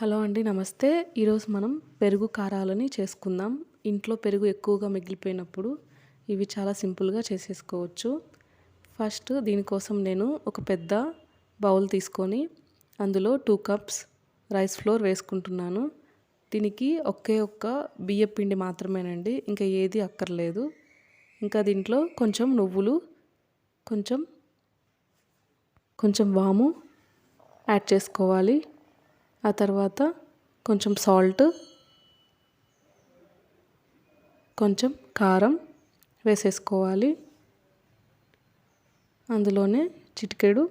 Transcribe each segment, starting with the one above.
Hello అండి నమస్తే. ఈరోజు మనం పెరుగు కారాలని చేసుకుందాం. ఇంట్లో పెరుగు ఎక్కువగా మిగిలిపోయినప్పుడు ఇవి చాలా సింపుల్గా చేసేసుకోవచ్చు. ఫస్ట్ దీనికోసం నేను ఒక పెద్ద బౌల్ తీసుకొని అందులో టూ కప్స్ రైస్ ఫ్లోర్ వేసుకుంటున్నాను. దీనికి ఒకే ఒక్క బియ్య పిండి మాత్రమేనండి ఇంకా ఏది అక్కర్లేదు. ఇంకా దీంట్లో కొంచెం నువ్వులు కొంచెం కొంచెం వాము యాడ్ చేసుకోవాలి. ఆ తర్వాత కొంచెం సాల్ట్ కొంచెం కారం వేసేసుకోవాలి. అందులోనే చిటికెడు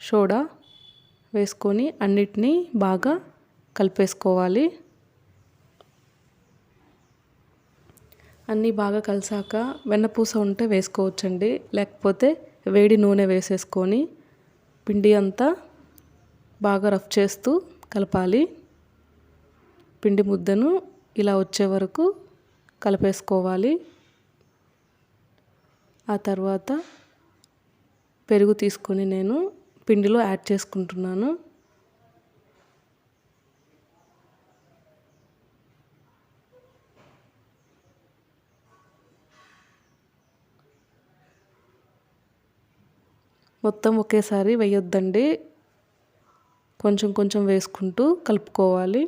సోడా వేసుకొని అన్నిటినీ బాగా కలిపేసుకోవాలి. అన్నీ బాగా కలిసాక వెన్నపూస ఉంటే వేసుకోవచ్చండి. లేకపోతే వేడి నూనె వేసేసుకొని పిండి అంతా బాగా రఫ్ చేస్తూ కలపాలి. పిండి ముద్దను ఇలా వచ్చే వరకు కలిపేసుకోవాలి. ఆ తర్వాత పెరుగు తీసుకొని నేను పిండిలో యాడ్ చేసుకుంటున్నాను. మొత్తం ఒకేసారి వేయొద్దండి. కొంచెం కొంచెం వేసుకుంటూ కలుపుకోవాలి.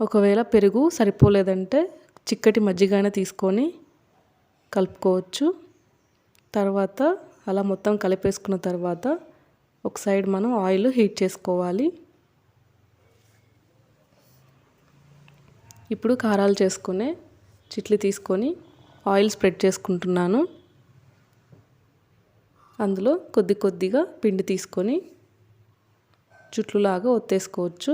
ఒకవేళ పెరుగు సరిపోలేదంటే చిక్కటి మజ్జిగైనా తీసుకొని కలుపుకోవచ్చు. తర్వాత అలా మొత్తం కలిపేసుకున్న తర్వాత ఒక సైడ్ మనం ఆయిల్ హీట్ చేసుకోవాలి. ఇప్పుడు కారాలు చేసుకునే చిట్లు తీసుకొని ఆయిల్ స్ప్రెడ్ చేసుకుంటున్నాను. అందులో కొద్ది కొద్దిగా పిండి తీసుకొని చుట్లులాగా ఒత్తేసుకోవచ్చు.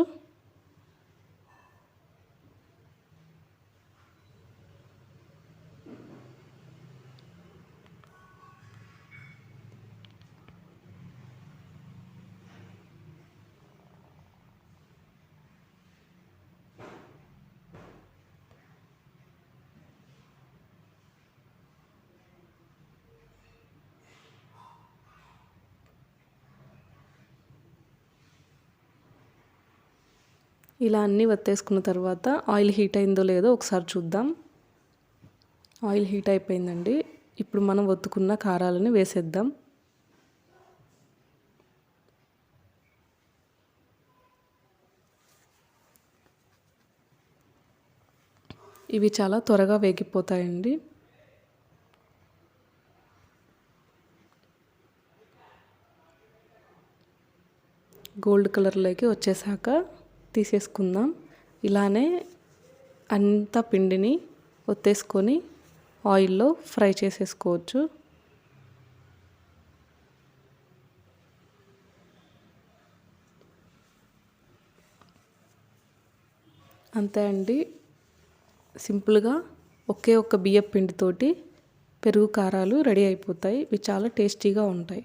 ఇలా అన్నీ వత్తేసుకున్న తర్వాత ఆయిల్ హీట్ అయిందో లేదో ఒకసారి చూద్దాం. ఆయిల్ హీట్ అయిపోయిందండి. ఇప్పుడు మనం ఒత్తుకున్న కారాలని వేసేద్దాం. ఇవి చాలా త్వరగా వేగిపోతాయండి. గోల్డ్ కలర్లోకి వచ్చేసాక తీసేసుకుందాం. ఇలానే అంత పిండిని ఒత్తేసుకొని ఆయిల్లో ఫ్రై చేసేసుకోవచ్చు. అంతే అండి. సింపుల్గా ఒకే ఒక్క బియ్యం పిండితోటి పెరుగు కారాలు రెడీ అయిపోతాయి. ఇవి చాలా టేస్టీగా ఉంటాయి.